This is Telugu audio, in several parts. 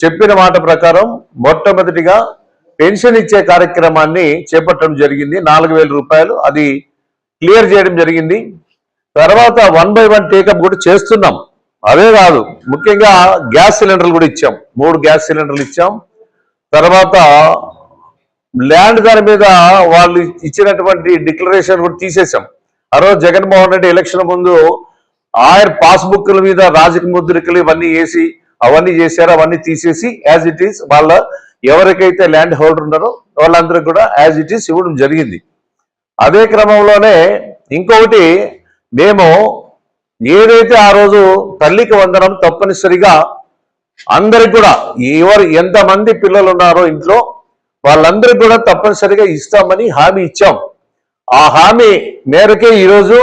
చెప్పిన మాట ప్రకారం మొట్టమొదటిగా పెన్షన్ ఇచ్చే కార్యక్రమాన్ని చేపట్టడం జరిగింది. నాలుగు వేల రూపాయలు అది క్లియర్ చేయడం జరిగింది. తర్వాత వన్ బై వన్ టేకప్ కూడా చేస్తున్నాం. అదే కాదు ముఖ్యంగా గ్యాస్ సిలిండర్లు కూడా ఇచ్చాం. మూడు గ్యాస్ సిలిండర్లు ఇచ్చాం. తర్వాత ల్యాండ్ దాని మీద వాళ్ళు ఇచ్చినటువంటి డిక్లరేషన్ కూడా తీసేసాం ఆ రోజు జగన్మోహన్ రెడ్డి ఎలక్షన్ ముందు ఆయన పాస్బుక్ల మీద రాజకీయ ముద్రికలు ఇవన్నీ వేసి అవన్నీ చేశారు అవన్నీ తీసేసి యాజ్ ఇట్ ఈస్ వాళ్ళ ఎవరికైతే ల్యాండ్ హోల్డర్ ఉన్నారో వాళ్ళందరికీ కూడా యాజ్ ఇట్ ఈస్ ఇవ్వడం జరిగింది. అదే క్రమంలోనే ఇంకొకటి మేము ఏదైతే ఆ రోజు తల్లికి వందనం తప్పనిసరిగా అందరికి కూడా ఎవరు ఎంతమంది పిల్లలు ఉన్నారో ఇంట్లో వాళ్ళందరికీ కూడా తప్పనిసరిగా ఇస్తామని హామీ ఇచ్చాం. ఆ హామీ మేరకే ఈరోజు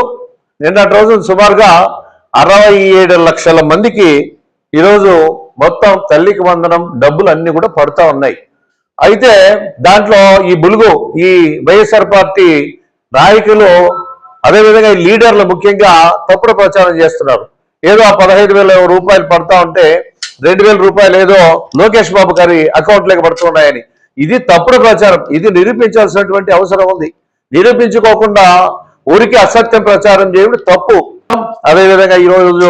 నిన్నటి రోజు సుమారుగా అరవై ఏడు లక్షల మందికి ఈరోజు మొత్తం తల్లికి వందనం డబ్బులు అన్ని కూడా పడుతూ ఉన్నాయి. అయితే దాంట్లో ఈ బులుగు ఈ వైఎస్ఆర్ పార్టీ నాయకులు అదేవిధంగా ఈ లీడర్లు ముఖ్యంగా తప్పుడు ప్రచారం చేస్తున్నారు. ఏదో ఆ పదహైదు వేల రూపాయలు పడతా ఉంటే రెండు వేల రూపాయలు ఏదో లోకేష్ బాబు గారి అకౌంట్లోకి పడుతున్నాయని. ఇది తప్పుడు ప్రచారం. ఇది నిరూపించాల్సినటువంటి అవసరం ఉంది. నిరూపించుకోకుండా ఊరికి అసత్యం ప్రచారం చేయడం తప్పు. అదేవిధంగా ఈ రోజు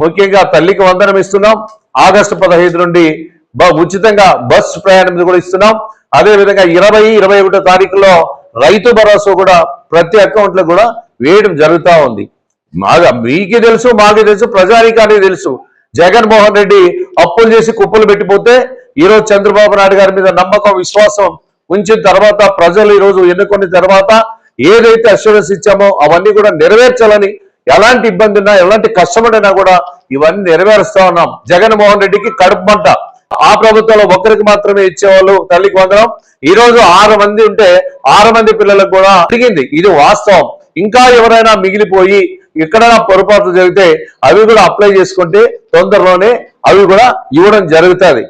ముఖ్యంగా తల్లికి వందనం ఇస్తున్నాం. ఆగస్టు పదహైదు నుండి బ- ఉచితంగా బస్ ప్రయాణం కూడా ఇస్తున్నాం. అదే విధంగా ఇరవై ఇరవై ఒకటో తారీఖులో రైతు భరోసా కూడా ప్రతి అకౌంట్లో కూడా వేయడం జరుగుతూ ఉంది. మాగా మీకే తెలుసు మాకే తెలుసు ప్రజానికానికి తెలుసు. జగన్మోహన్ రెడ్డి అప్పులు చేసి కుప్పలు పెట్టిపోతే ఈరోజు చంద్రబాబు నాయుడు గారి మీద నమ్మకం విశ్వాసం ఉంచిన తర్వాత ప్రజలు ఈరోజు ఎన్నుకున్న తర్వాత ఏదైతే అష్యూరెన్స్ ఇచ్చామో అవన్నీ కూడా నెరవేర్చాలని ఎలాంటి ఇబ్బంది ఉన్నా ఎలాంటి కష్టపడినా కూడా ఇవన్నీ నెరవేరుస్తా ఉన్నాం. జగన్మోహన్ రెడ్డికి కడుపు మంట. ఆ ప్రభుత్వంలో ఒక్కరికి మాత్రమే ఇచ్చేవాళ్ళు తల్లికి వందనం. ఈ రోజు ఆరు మంది ఉంటే ఆరు మంది పిల్లలకు కూడా అడిగింది ఇది వాస్తవం. ఇంకా ఎవరైనా మిగిలిపోయి ఎక్కడైనా పొరపాట్లు జరిగితే అవి కూడా అప్లై చేసుకుంటే తొందరలోనే అవి కూడా ఇవ్వడం జరుగుతుంది.